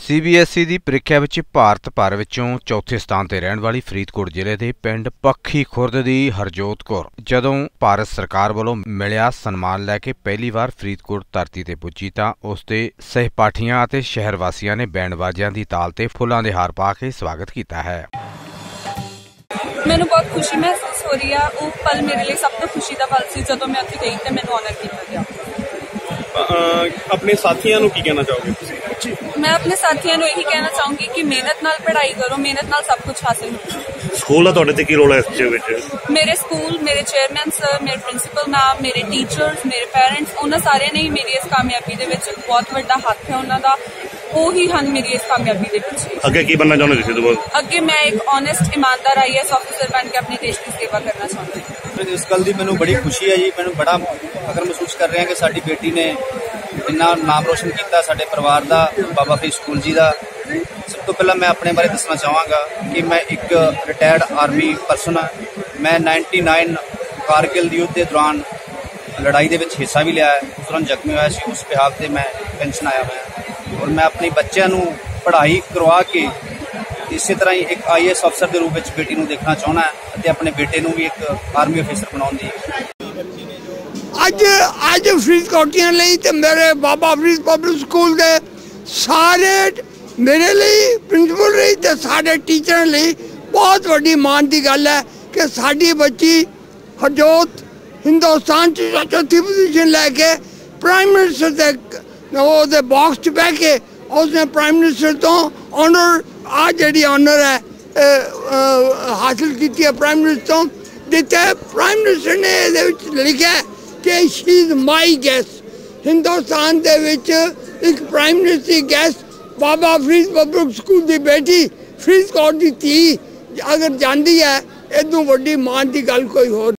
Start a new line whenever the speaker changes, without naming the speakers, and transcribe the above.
CBSE ਦੀ ਪ੍ਰੀਖਿਆ ਵਿੱਚ ਭਾਰਤ ਭਰ ਵਿੱਚੋਂ ਚੌਥੇ ਸਥਾਨ ਤੇ ਰਹਿਣ ਵਾਲੀ ਫਰੀਦਕੋਟ ਜ਼ਿਲ੍ਹੇ ਦੇ ਪਿੰਡ ਪੱਖੀ ਖੁਰਦ ਦੀ ਹਰਜੋਤ ਕੌਰ। ਜਦੋਂ ਭਾਰਤ ਸਰਕਾਰ ਵੱਲੋਂ ਮਿਲਿਆ ਸਨਮਾਨ ਲੈ ਕੇ ਪਹਿਲੀ ਵਾਰ ਫਰੀਦਕੋਟ ਧਰਤੀ ਤੇ ਪੁੱਜੀ ਤਾਂ ਉਸ ਦੇ ਸਹਿਪਾਠੀਆਂ ਅਤੇ ਸ਼ਹਿਰ ਵਾਸੀਆਂ ਨੇ ਬੈਂਡ ਬਾਜਿਆਂ ਦੀ ਤਾਲ ਤੇ ਫੁੱਲਾਂ ਦੇ ਹਾਰ ਪਾ ਕੇ ਸਵਾਗਤ ਕੀਤਾ ਹੈ।
ਮੈਨੂੰ ਬਹੁਤ ਖੁਸ਼ੀ ਮਹਿਸੂਸ ਹੋ ਰਹੀ ਆ। ਉਹ ਪਲ ਮੇਰੇ ਲਈ ਸਭ ਤੋਂ ਖੁਸ਼ੀ ਦਾ ਪਲ ਸੀ ਜਦੋਂ ਮੈਂ ਉੱਥੇ ਗਈ ਤੇ ਮੈਨੂੰ ਆਨਰ ਕੀਤਾ ਗਿਆ।
ਆਪਣੇ ਸਾਥੀਆਂ ਨੂੰ ਕੀ ਕਹਿਣਾ ਚਾਹੋਗੇ? ਤੁਸੀਂ
ਮੈਂ ਆਪਣੇ ਸਾਥੀਆਂ ਨੂੰ ਇਹੀ ਕਹਿਣਾ ਚਾਹੂੰਗੀ ਕਿ ਮਿਹਨਤ ਨਾਲ ਪੜ੍ਹਾਈ ਕਰੋ ਮਿਹਨਤ ਨਾਲ ਸਭ ਕੁਝ ਹਾਸਿਲ ਹੁੰਦਾ
ਸਕੂਲ ਦਾ ਤੁਹਾਡੇ ਤੇ ਕੀ ਰੋਲ ਹੈ ਇਸ ਦੇ ਵਿੱਚ?
ਮੇਰੇ ਸਕੂਲ ਮੇਰੇ ਚੇਅਰਮੈਨ ਸਰ ਮੇਰੇ ਪ੍ਰਿੰਸੀਪਲ ਮੈਮ ਮੇਰੇ ਟੀਚਰਸ ਮੇਰੇ ਪੈਰੈਂਟਸ ਉਹਨਾਂ ਸਾਰਿਆਂ ਨੇ ਹੀ ਮੇਰੀ ਇਸ ਕਾਮਯਾਬੀ ਦੇ ਵਿੱਚ ਬਹੁਤ ਵੱਡਾ ਹੱਥ ਹੈ ਉਹਨਾਂ ਦਾ। ਉਹ ਹੀ ਹਨ ਮੇਰੀ ਇਸ ਕਾਮਯਾਬੀ ਦੇ ਪਿੱਛੇ।
ਅੱਗੇ ਕੀ ਬਣਨਾ ਚਾਹੁੰਦੇ ਤੁਸੀਂ ਤੋਂ
ਅੱਗੇ ਮੈਂ ਇੱਕ ਓਨੈਸਟ ਇਮਾਨਦਾਰ ਆਈਐਸ ਆਫੀਸਰ ਬਣ ਕੇ ਆਪਣੇ ਦੇਸ਼ ਦੀ ਸੇਵਾ ਕਰਨਾ ਚਾਹੁੰਦੀ ਹਾਂ।
ਇਸ ਗੱਲ ਦੀ ਮੈਨੂੰ ਬੜੀ ਖੁਸ਼ੀ ਹੈ ਜੀ ਮੈਨੂੰ ਬੜਾ ਫਖਰ ਮਹਿਸੂਸ ਕਰ ਰਿਹਾ ਕਿ ਸਾਡੀ ਬੇਟੀ ਨੇ ਇੰਨਾ ਨਾਮ ਰੋਸ਼ਨ ਕੀਤਾ ਸਾਡੇ ਪਰਿਵਾਰ ਦਾ, ਬਾਬਾ ਫਰੀਦ ਸਕੂਲ ਜੀ ਦਾ। ਸਭ ਤੋਂ ਪਹਿਲਾਂ ਮੈਂ ਆਪਣੇ ਬਾਰੇ ਦੱਸਣਾ ਚਾਹਾਂਗਾ ਕਿ ਮੈਂ ਇੱਕ ਰਿਟਾਇਰਡ ਆਰਮੀ ਪਰਸਨ ਹਾਂ। ਮੈਂ 99 ਕਾਰਗਿਲ ਯੁੱਧ ਦੇ ਦੌਰਾਨ ਲੜਾਈ ਦੇ ਵਿੱਚ ਹਿੱਸਾ ਵੀ ਲਿਆ ਹੈ। ਉਸ ਦੌਰਾਨ ਜ਼ਖਮੀ ਹੋਇਆ ਸੀ। ਉਸ ਬਿਹਾਫ ਤੇ ਮੈਂ ਪੈਨਸ਼ਨ ਆਇਆ ਹੋਇਆ। ਔਰ ਮੈਂ ਆਪਣੇ ਬੱਚਿਆਂ ਨੂੰ ਪੜ੍ਹਾਈ ਕਰਵਾ ਕੇ ਇਸੇ ਤਰ੍ਹਾਂ ਹੀ ਇੱਕ ਆਈਐਸ ਅਫਸਰ ਦੇ ਰੂਪ ਵਿੱਚ ਬੇਟੀ ਨੂੰ ਦੇਖਣਾ ਚਾਹੁੰਦਾ ਅਤੇ ਆਪਣੇ ਬੇਟੇ ਨੂੰ ਵੀ ਇੱਕ ਆਰਮੀ ਅਫਸਰ ਬਣਾਉਣ ਦੀ
ਅੱਜ ਅੱਜ ਫਰੀਦਕੋਟੀਆਂ ਲਈ ਤੇ ਮੇਰੇ ਬਾਬਾ ਫਰੀਦ ਪਬਲਿਕ ਸਕੂਲ ਦੇ ਸਾਰੇ ਮੇਰੇ ਲਈ ਪ੍ਰਿੰਸੀਪਲ ਲਈ ਤੇ ਸਾਡੇ ਟੀਚਰਾਂ ਲਈ ਬਹੁਤ ਵੱਡੀ ਮਾਣ ਦੀ ਗੱਲ ਹੈ ਕਿ ਸਾਡੀ ਬੱਚੀ ਹਰਜੋਤ ਹਿੰਦੁਸਤਾਨ ਚ ਚੌਥੀ ਪੋਜੀਸ਼ਨ ਲੈ ਕੇ ਪ੍ਰਾਈਮ ਮਿਨਿਸਟਰ ਦੇ ਉਹਦੇ ਬਾਕਸ 'ਚ ਬਹਿ ਕੇ ਉਸਨੇ ਪ੍ਰਾਈਮ ਮਿਨਿਸਟਰ ਤੋਂ ਆਨਰ ਆ ਜਿਹੜੀ ਆਨਰ ਹੈ ਅਹ, ਹਾਸਲ ਕੀਤੀ ਹੈ ਪ੍ਰਾਈਮ ਮਿਨਿਸਟਰ ਤੋਂ। ਦਿੱਤੇ ਪ੍ਰਾਈਮ ਮਿਨਿਸਟਰ ਨੇ ਇਹਦੇ ਵਿੱਚ ਲਿਖਿਆ ਹੈ ਇਜ਼ ਮਾਈ ਗੈਸ ਹਿੰਦੁਸਤਾਨ ਦੇ ਵਿੱਚ ਇੱਕ prime minister gas Baba Farid public school ਦੀ ਬੇਟੀ ਫਰੀਦਕੋਟ ਦੀ ਧੀ ਅਗਰ ਜਾਂਦੀ ਹੈ ਇਦੋਂ ਵੱਡੀ ਮਾਣ ਦੀ ਗੱਲ ਕੋਈ ਹੋਰ